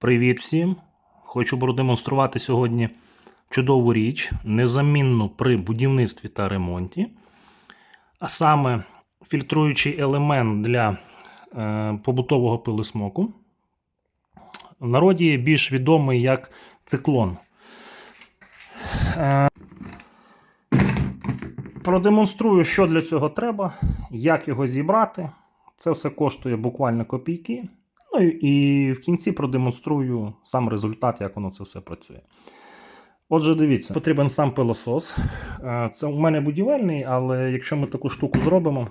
Привіт всім! Хочу продемонструвати сьогодні чудову річ, незамінну при будівництві та ремонті, а саме фільтруючий елемент для е, побутового пилосмоку. В народі більш відомий як циклон. Е, Продемонструю, що для цього треба, як його зібрати. Це все коштує буквально копійки. Ну і в кінці продемонструю сам результат, як воно це все працює. Отже, дивіться, потрібен сам пилосос. Е, Це у мене будівельний, але якщо ми таку штуку зробимо,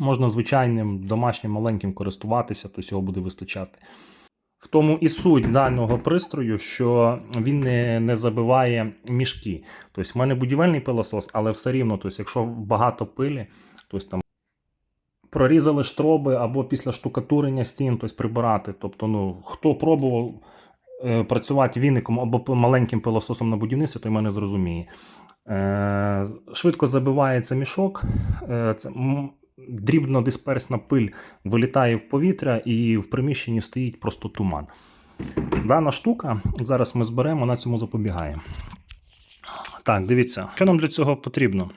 можна звичайним домашнім маленьким користуватися, тобто його буде вистачати. В тому і суть даного пристрою, що він не, не забиває мішки. Тобто, в мене будівельний пилосос, але все рівно, тобто, якщо багато пилі, тобто там прорізали штроби або після штукатурення стін, тобто прибирати. Тобто, ну, хто пробував е, працювати віником або маленьким пилососом на будівництві, той мене зрозуміє. Е, швидко забивається мішок, е, це м- дрібно-дисперсна пиль вилітає в повітря і в приміщенні стоїть просто туман. Дана штука, зараз ми зберемо, вона цьому запобігає. Так, дивіться, що нам для цього потрібно?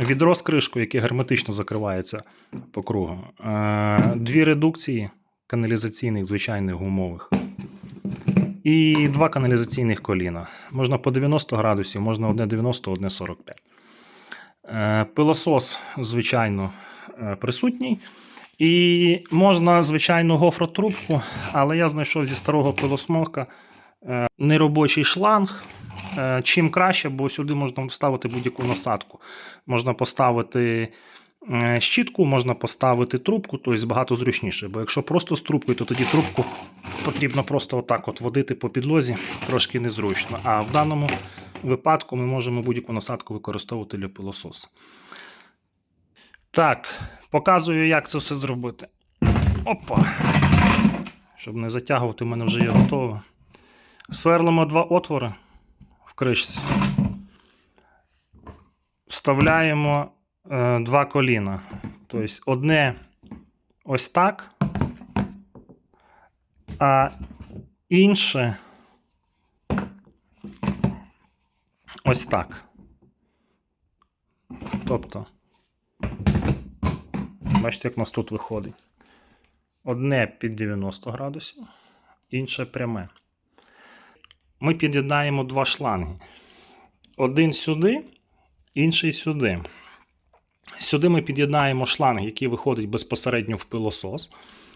Відро з кришкою, яке герметично закривається по кругу. Е, Дві редукції каналізаційних, звичайних гумових. І два каналізаційних коліна. Можна по 90 градусів, можна одне 90, одне 45. Е, Пилосос, звичайно, е, присутній. І можна, звичайно, гофротрубку, але я знайшов зі старого пилосмока неробочий шланг. Е, Чим краще, бо сюди можна вставити будь-яку насадку. Можна поставити е, щітку, можна поставити трубку, тобто багато зручніше. Бо якщо просто з трубкою, то тоді трубку потрібно просто отак от водити по підлозі, трошки незручно. А в даному випадку ми можемо будь-яку насадку використовувати для пилососу. Так, показую, як це все зробити. Опа. Щоб не затягувати, в мене вже є готове. Сверлимо два отвори в кришці. Вставляємо е, два коліна. Тобто одне ось так, а інше ось так. Тобто, бачите, як у нас тут виходить. Одне під 90 градусів, інше пряме. Ми під'єднаємо два шланги. Один сюди, інший сюди. Сюди ми під'єднаємо шланг, який виходить безпосередньо в пилосос.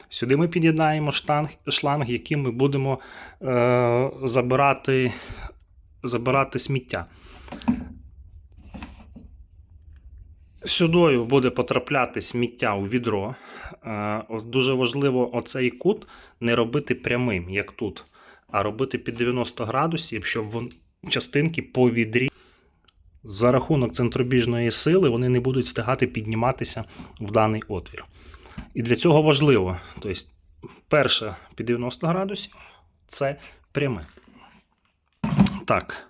Сюди ми під'єднаємо штанг, шланг, яким ми будемо е, забирати, забирати сміття. Сюдою буде потрапляти сміття у відро. Е, дуже важливо оцей кут не робити прямим, як тут, а робити під 90 градусів, щоб вон, частинки по відрі за рахунок центробіжної сили вони не будуть встигати підніматися в даний отвір. І для цього важливо, тобто, перше під 90 градусів це пряме. Так.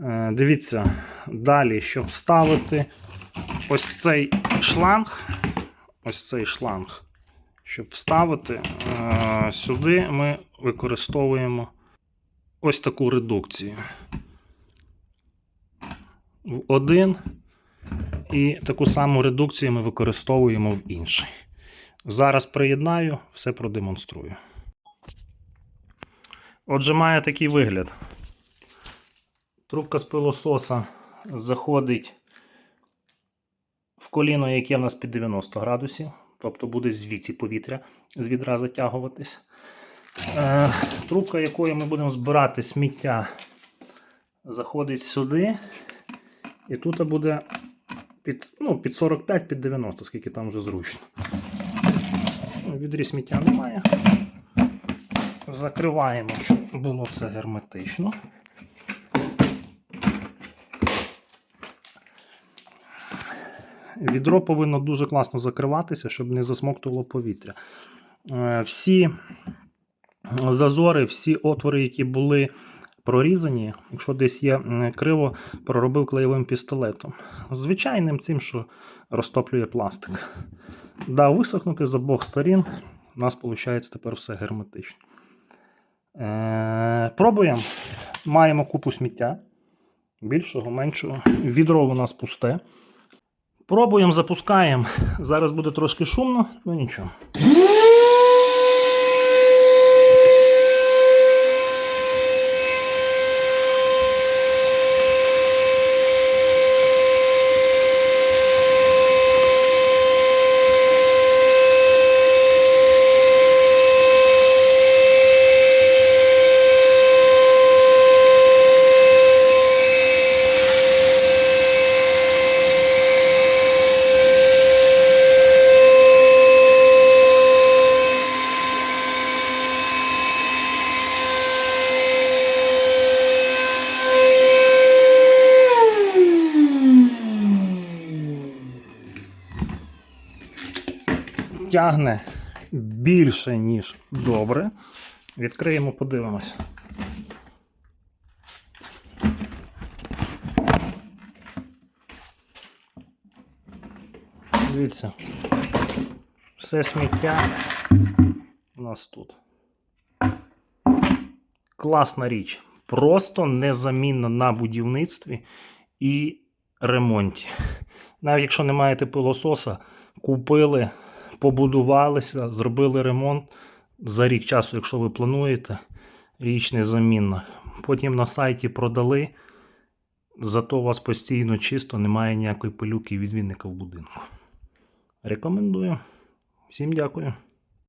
Е, Дивіться, далі, щоб вставити ось цей шланг, ось цей шланг, щоб вставити е, сюди, ми використовуємо ось таку редукцію. В один і таку саму редукцію ми використовуємо в інший. Зараз приєднаю, все продемонструю. Отже, має такий вигляд. Трубка з пилососа заходить в коліно, яке в нас під 90 градусів, тобто буде звідси повітря з відра затягуватись. Е, трубка, якою ми будемо збирати сміття, заходить сюди. І тут буде під, ну, під 45, під 90, скільки там вже зручно. В відрі сміття немає. Закриваємо, щоб було все герметично. Відро повинно дуже класно закриватися, щоб не засмоктувало повітря. Е, Всі зазори, всі отвори, які були прорізані, якщо десь є криво, проробив клеєвим пістолетом. Звичайним цим, що розтоплює пластик. Дав висохнути з обох сторін. У нас виходить тепер все герметично. Е, пробуємо. Маємо купу сміття. Більшого, меншого. Відро у нас пусте. Пробуємо, запускаємо. Зараз буде трошки шумно, ну нічого. Тягне більше, ніж добре. Відкриємо, подивимось. Дивіться, все сміття у нас тут. Класна річ. Просто незамінна на будівництві і ремонті. Навіть якщо не маєте пилососа, купили, побудувалися, зробили ремонт за рік часу, якщо ви плануєте, річ незамінна. Потім на сайті продали, зато у вас постійно чисто, немає ніякої пилюки і відвідника в будинку. Рекомендую. Всім дякую.